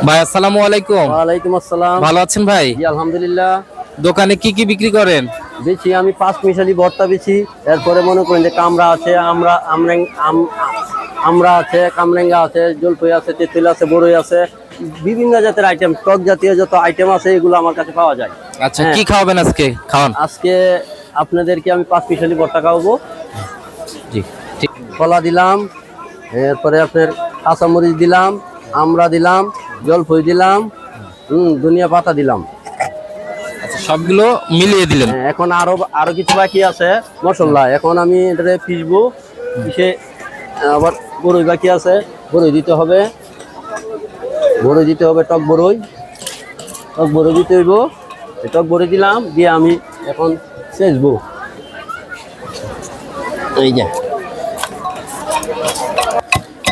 ভাই আসসালামু আলাইকুম। ওয়ালাইকুম আসসালাম। ভালো আছেন ভাই? জি আলহামদুলিল্লাহ। দোকানে কি কি বিক্রি করেন? বেশি আমি পাঁচ মিশালি ভর্তা বেশি। এরপরে মনে করেন যে কামড়া আছে আমরা আমরেং আম- আমরা আছে কামরেঙ্গা আছে জলপাই আছে তেঁতুল আছে বড়ই আছে। বিভিন্ন জাতের আইটেম টক জাতীয় যত আইটেম আছে এগুলো আমার কাছে পাওয়া যায়। আচ্ছা হ্যাঁ। কি খাওয়াবেন আজকে? খাওয়ান। আজকে আপনাদেরকে আমি পাঁচ মিশালি ভর্তা খাওয়াবো। জি কলা দিলাম এরপরে আপনার কাঁচামরিচ দিলাম আমরা দিলাম জলফই দিলাম হুম ধনিয়া পাতা দিলাম। আচ্ছা সবগুলো মিলিয়ে দিলেন? হ্যাঁ, এখন আরও আরও কিছু বাকি আছে মশলা এখন আমি এটাতে পিসবো পিষে আবার বড়ই বাকি আছে বড়ই দিতে হবে। বড়ই দিতে হবে টক বড়ই টক বড়ই দিতে হইব। টক বড়ই দিলাম দিয়ে আমি এখন সেচবো। এই যে।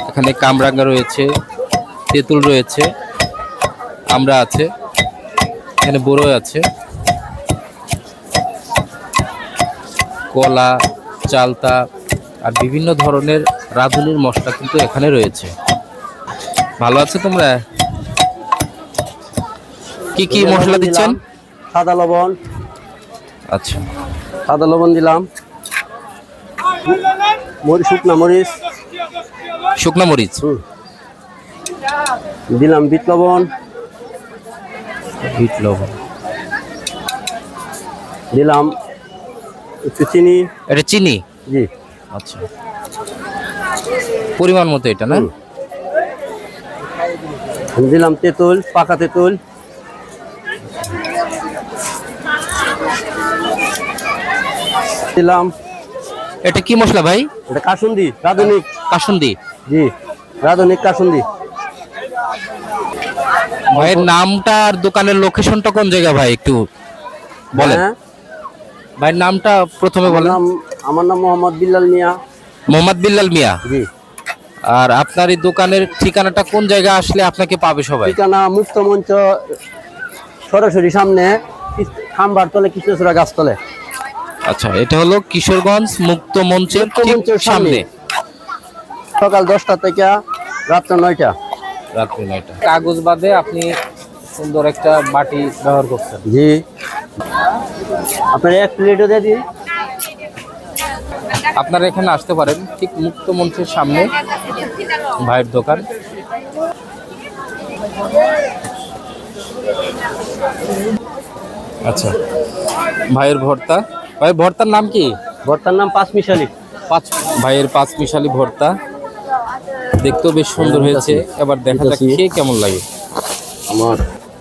এখানে কামরাঙ্গা রয়েছে তেঁতুল রয়েছে আমরা আছে এখানে বড়ই আছে। কলা চালতা আর বিভিন্ন ধরনের রাঁধুনির মশলা কিন্তু এখানে রয়েছে। ভালো আছে তোমরা? কি কি মশলা দিচ্ছেন? সাদা লবণ। আচ্ছা। সাদা লবণ দিলাম। মরিচ শুকনা মরিচ। শুকনো মরিচ। দিলাম বিট লবণ বিট লবণ দিলাম একটু চিনি। এটা চিনি? জি। আচ্ছা। পরিমাণ মতো এটা না? দিলাম তেঁতুল পাকা তেঁতুল। দিলাম। এটা কি মশলা ভাই? এটা কাসুন্দি রাধুনিক কাসুন্দি। জি রাধুনিক কাসুন্দি। ভাইয়ের নামটা আর দোকানের লোকেশনটা কোন জায়গা ভাই একটু বলেন? হ্যাঁ, ভাইয়ের নামটা প্রথমে বলেন। আমার নাম মোহাম্মদ বিল্লাল মিয়া। মোহাম্মদ বিল্লাল মিয়া। জি। আর আপনার এই দোকানের ঠিকানাটা কোন জায়গা আসলে আপনাকে পাবে সবাই? ঠিকানা মুক্ত মঞ্চ সরাসরি সামনে খাম্বার তলে কৃষ্ণচূড়া গাছতলে। আচ্ছা এটা হলো কিশোরগঞ্জ মুক্ত মঞ্চের সামনে। সকাল দশটা থেকে রাত্র নয়টা। রাত্রি নয়টা। কাগজ বাদে আপনি সুন্দর একটা বাটি ব্যবহার করছেন। জি। আপনার এক প্লেটও দিয়ে দিন। আপনারা এখানে আসতে পারেন ঠিক মুক্ত মঞ্চের সামনে ভাইয়ের দোকান। আচ্ছা ভাইয়ের ভর্তা। ভাইয়ের ভর্তার নাম কি? ভর্তার নাম পাঁচ মিশালি। পাঁচ ভাইয়ের পাঁচ মিশালি ভর্তা। দেখতেও বেশ সুন্দর হয়েছে। এবার দেখা যাক। খেয়ে কেমন লাগে। আমার।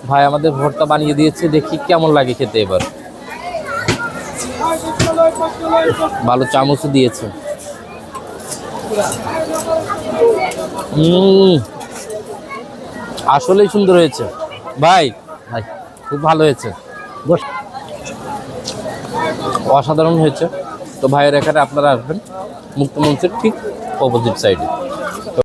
ভাই আমাদের ভর্তা বানিয়ে দিয়েছে দেখি কেমন লাগে খেতে এবার। ভালো চামচও দিয়েছে। আসলেই সুন্দর হয়েছে। ভাই ভাই। খুব ভালো হয়েছে। বস। অসাধারণ হয়েছে। তো ভাইয়ের এখানে আপনারা আসবেন মুক্ত মঞ্চের ঠিক অপোজিট সাইডে